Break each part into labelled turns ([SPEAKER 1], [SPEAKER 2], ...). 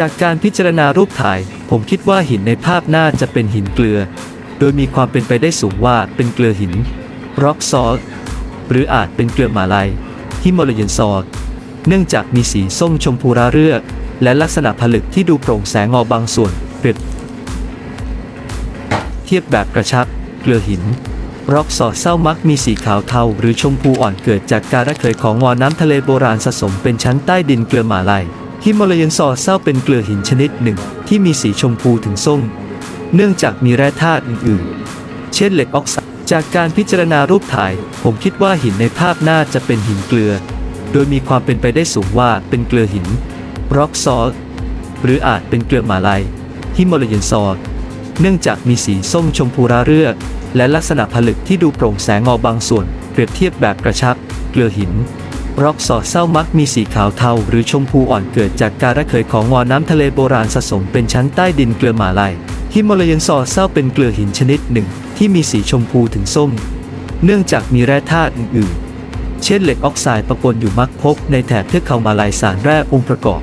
[SPEAKER 1] จากการพิจารณารูปถ่าย ผมคิดว่าหินในภาพน่าจะเป็นหินเกลือ โดยมีความเป็นไปได้สูงว่าเป็นเกลือหินร็อกซอลหรืออาจเป็นเกลือมาลัยฮิมาลายันซอลเนื่องจากมีสีส้มชมพูราเรือและลักษณะผลึกที่ดูโปร่งแสงออกบางส่วนเปรียบเทียบแบบกระชับ เกลือหินร็อกสอดเศร้ามักมีสีขาวเทาหรือชมพูอ่อนเกิดจากการระเหยของงอน้ำทะเลโบราณสะสมเป็นชั้นใต้ดินเกลือหมาลัย ฮิมาลายันซอเศร้าเป็นเกลือหินชนิดหนึ่งที่มีสีชมพูถึงส้ม เนื่องจากมีแร่ธาตุอื่นๆ เช่นเหล็กออกไซด์จากการพิจารณารูปถ่าย ผมคิดว่าหินในภาพน่าจะเป็นหินเกลือ โดยมีความเป็นไปได้สูงว่าเป็นเกลือหินร็อกซอลหรืออาจเป็นเกลือหมาลัยฮิมาลายันซอเนื่องจากมีสีส้มชมพูราเรื่อ และลักษณะผลึกที่ดูโปร่งแสงออกบางส่วน เปรียบเทียบแบบกระชับ เกลือหิน ร็อกสอดเศร้ามักมีสีขาวเทาหรือชมพูอ่อนเกิดจากการระเหยของงอน้ำทะเลโบราณสะสมเป็นชั้นใต้ดินเกลือหมาลัยฮิมาลายันซอดเศร้าเป็นเกลือหินชนิดหนึ่ง ที่มีสีชมพูถึงส้ม เนื่องจากมีแร่ธาตุอื่นๆ เช่นเหล็กออกไซด์ปะปนอยู่มักพบในแถบเทือกเขามาลายสารแร่องค์ประกอบ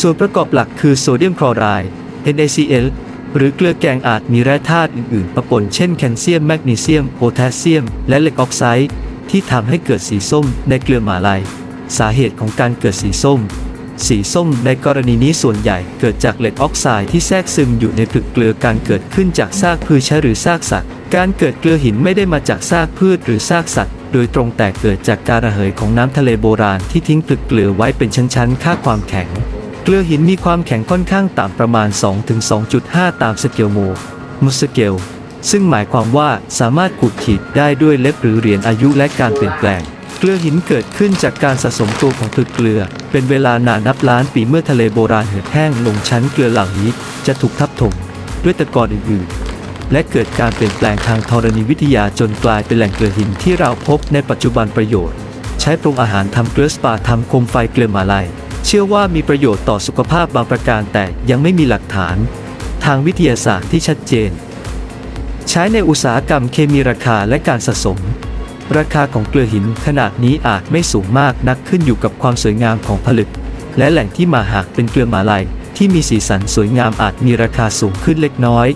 [SPEAKER 1] ส่วนประกอบหลักคือโซเดียมคลอไรด์ NaCl หรือเกลือแกงอาจมีแร่ธาตุอื่นๆปะปนเช่นแคลเซียมแมกนีเซียมโพแทสเซียม และเหล็กออกไซด์ ที่ทำให้เกิดสีส้มในเกลือหมาลัยสาเหตุของการเกิดสีส้ม สีส้มในกรณีนี้ส่วนใหญ่เกิดจากเหล็กออกไซด์ที่แทรกซึมอยู่ในผึกเกลือการเกิดขึ้นจากซากพืชหรือซากสัตว์ การเกิดเกลือหินไม่ได้มาจากซากพืชหรือซากสัตว์โดยตรงแต่เกิดจากการระเหยของน้ำทะเลโบราณที่ทิ้งผึกเกลือไว้เป็นชั้นๆ ค่าความแข็ง เกลือหินมีความแข็งค่อนข้างต่ำประมาณ 2-2.5 ตามสเกลโมมุสเกล ซึ่งหมายความว่าสามารถขูดขีดได้ด้วยเล็บหรือเหรียญอายุและการเปลี่ยนแปลง เกลือหินเกิดขึ้นจากการสะสมตัวของผึกเกลือ เป็นเวลานานนับล้านปีเมื่อทะเลโบราณเหือดแห้งลงชั้นเกลือเหล่านี้จะถูกทับถมด้วยตะกอนอื่นๆ และเกิดการเปลี่ยนแปลงทางธรณีวิทยาจนกลายเป็นแหล่งเกลือหินที่เราพบในปัจจุบันประโยชน์ ใช้ปรุงอาหารทำเกลือสปาทำโคมไฟเกลือมาลัยเชื่อว่ามีประโยชน์ต่อสุขภาพบางประการแต่ยังไม่มีหลักฐาน ทางวิทยาศาสตร์ที่ชัดเจน ใช้ในอุตสาหกรรมเคมีราคาและการสะสม ราคาของเกลือหินขนาดนี้อาจไม่สูงมากนักขึ้นอยู่กับความสวยงามของผลึก และแหล่งที่มาหากเป็นเกลือหมาลัยที่มีสีสันสวยงามอาจมีราคาสูงขึ้นเล็กน้อย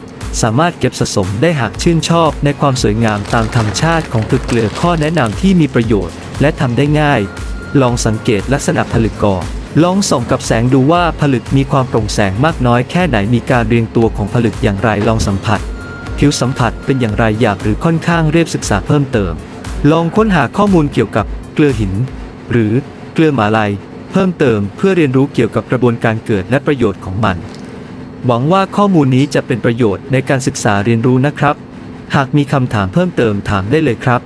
[SPEAKER 1] สามารถเก็บสะสมได้หากชื่นชอบในความสวยงามตามธรรมชาติของผลึกเกลือข้อแนะนำที่มีประโยชน์ และทำได้ง่าย ลองสังเกตลักษณะผลึกก่อนลองส่องกับแสงดูว่าผลึกมีความโปร่งแสงมากน้อยแค่ไหนมีการเรียงตัวของผลึกอย่างไรลองสัมผัส ผิวสัมผัสเป็นอย่างไรหยาบหรือค่อนข้างเรียบศึกษาเพิ่มเติม ลองค้นหาข้อมูลเกี่ยวกับเกลือหิน หรือเกลือหมาลายเพิ่มเติมเพื่อเรียนรู้เกี่ยวกับกระบวนการเกิดและประโยชน์ของมัน หวังว่าข้อมูลนี้จะเป็นประโยชน์ในการศึกษาเรียนรู้นะครับ หากมีคำถามเพิ่มเติมถามได้เลยครับ